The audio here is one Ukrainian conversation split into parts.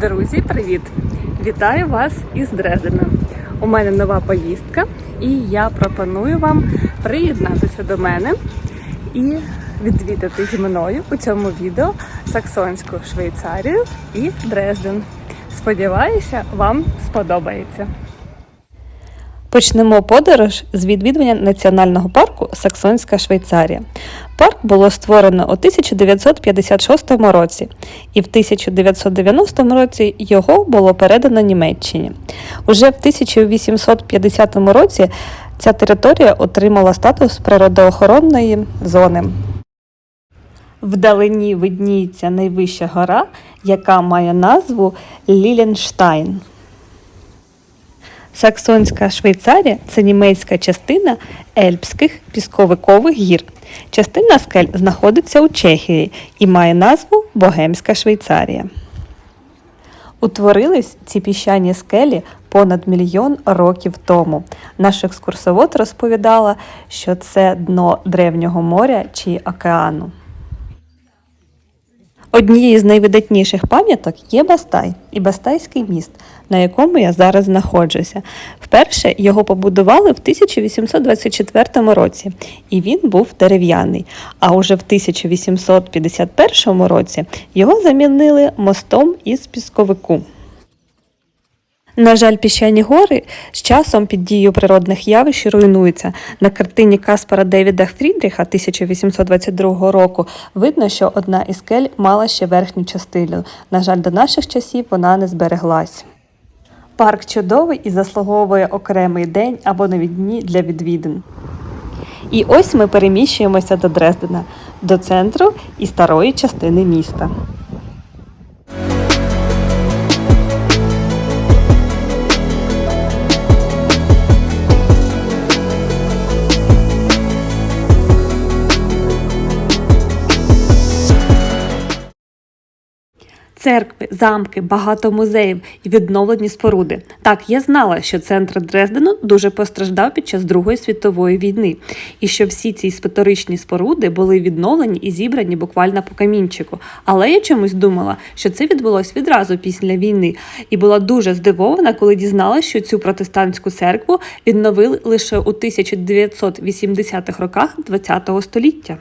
Друзі, привіт! Вітаю вас із Дрездена. У мене нова поїздка, і я пропоную вам приєднатися до мене і відвідати зі мною у цьому відео Саксонську Швейцарію і Дрезден. Сподіваюся, вам сподобається. Почнемо подорож з відвідування національного парку Саксонська Швейцарія. Парк було створено у 1956 році, і в 1990 році його було передано Німеччині. Уже в 1850 році ця територія отримала статус природоохоронної зони. Вдалині видніється найвища гора, яка має назву Ліленштайн. Саксонська Швейцарія це німецька частина Ельпських пісковикових гір. Частина скель знаходиться у Чехії і має назву Богемська Швейцарія. Утворились ці піщані скелі понад мільйон років тому. Наш екскурсовод розповідала, що це дно древнього моря чи океану. Однією з найвидатніших пам'яток є Бастай і Бастайський міст, на якому я зараз знаходжуся. Вперше його побудували в 1824 році, і він був дерев'яний. А уже в 1851 році його замінили мостом із пісковику. На жаль, піщані гори з часом під дією природних явищ руйнуються. На картині Каспара Девіда Фрідріха 1822 року видно, що одна із скель мала ще верхню частину. На жаль, до наших часів вона не збереглась. Парк чудовий і заслуговує окремий день або навіть дні для відвідин. І ось ми переміщуємося до Дрездена, до центру і старої частини міста. Церкви, замки, багато музеїв і відновлені споруди. Так, я знала, що центр Дрездену дуже постраждав під час Другої світової війни, і що всі ці історичні споруди були відновлені і зібрані буквально по камінчику. Але я чомусь думала, що це відбулося відразу після війни, і була дуже здивована, коли дізналася, що цю протестантську церкву відновили лише у 1980-х роках ХХ століття.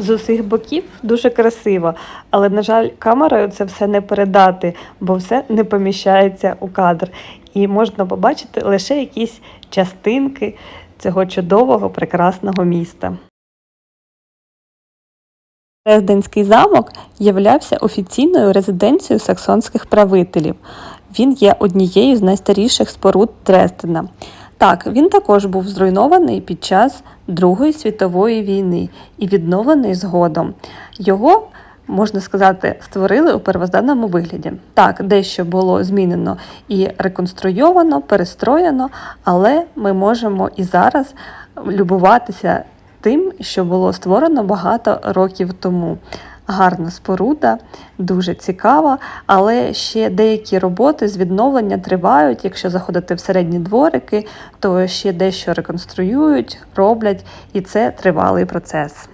З усіх боків дуже красиво, але, на жаль, камерою це все не передати, бо все не поміщається у кадр. І можна побачити лише якісь частинки цього чудового прекрасного міста. Резденський замок являвся офіційною резиденцією саксонських правителів. Він є однією з найстаріших споруд Дрездена. Так, він також був зруйнований під час Другої світової війни і відновлений згодом. Його, можна сказати, створили у первозданному вигляді. Так, дещо було змінено і реконструйовано, перестроєно, але ми можемо і зараз любуватися тим, що було створено багато років тому гарна споруда, дуже цікава, але ще деякі роботи з відновлення тривають. Якщо заходити в середні дворики, то ще дещо реконструюють, роблять, і це тривалий процес.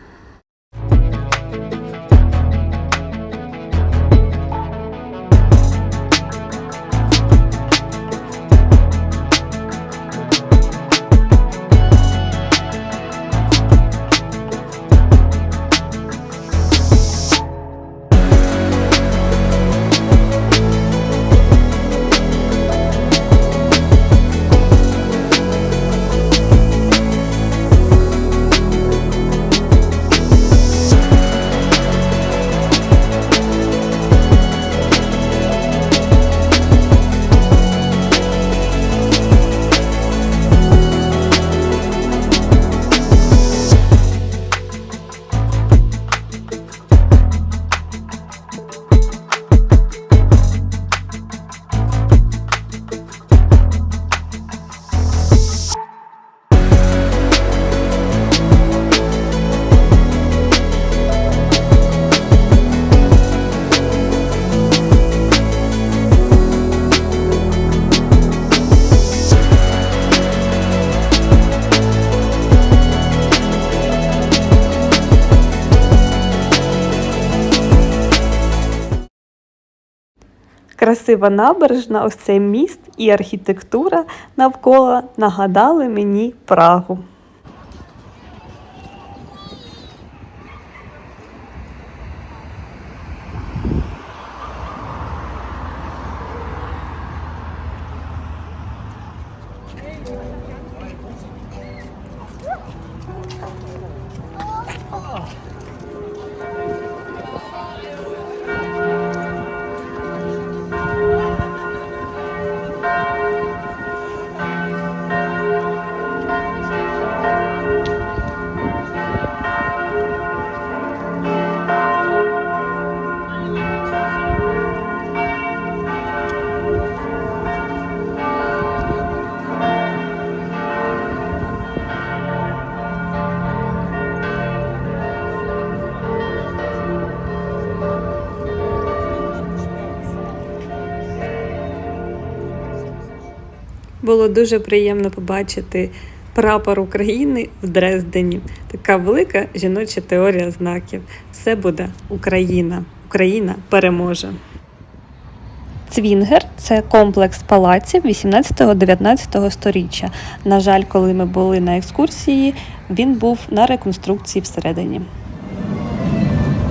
Красива набережна, ось цей міст і архітектура навколо нагадали мені Прагу. Було дуже приємно побачити прапор України в Дрездені. Така велика жіноча теорія знаків. Все буде Україна. Україна переможе. Цвінгер це комплекс палаців 18-19 сторіччя. На жаль, коли ми були на екскурсії, він був на реконструкції всередині.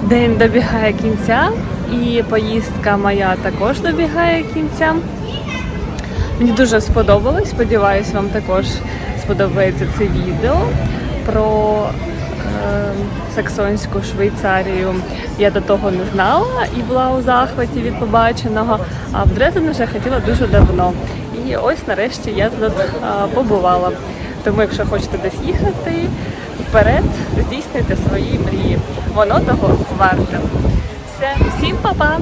День добігає кінця, і поїздка моя також добігає кінця. Мені дуже сподобалось. Сподіваюсь, вам також сподобається це відео про е, Саксонську Швейцарію. Я до того не знала і була у захваті від побаченого. А в Дрезден вже хотіла дуже давно. І ось нарешті я тут е, побувала. Тому, якщо хочете десь їхати, вперед здійснюйте свої мрії. Воно того варте. Все, всім па-па!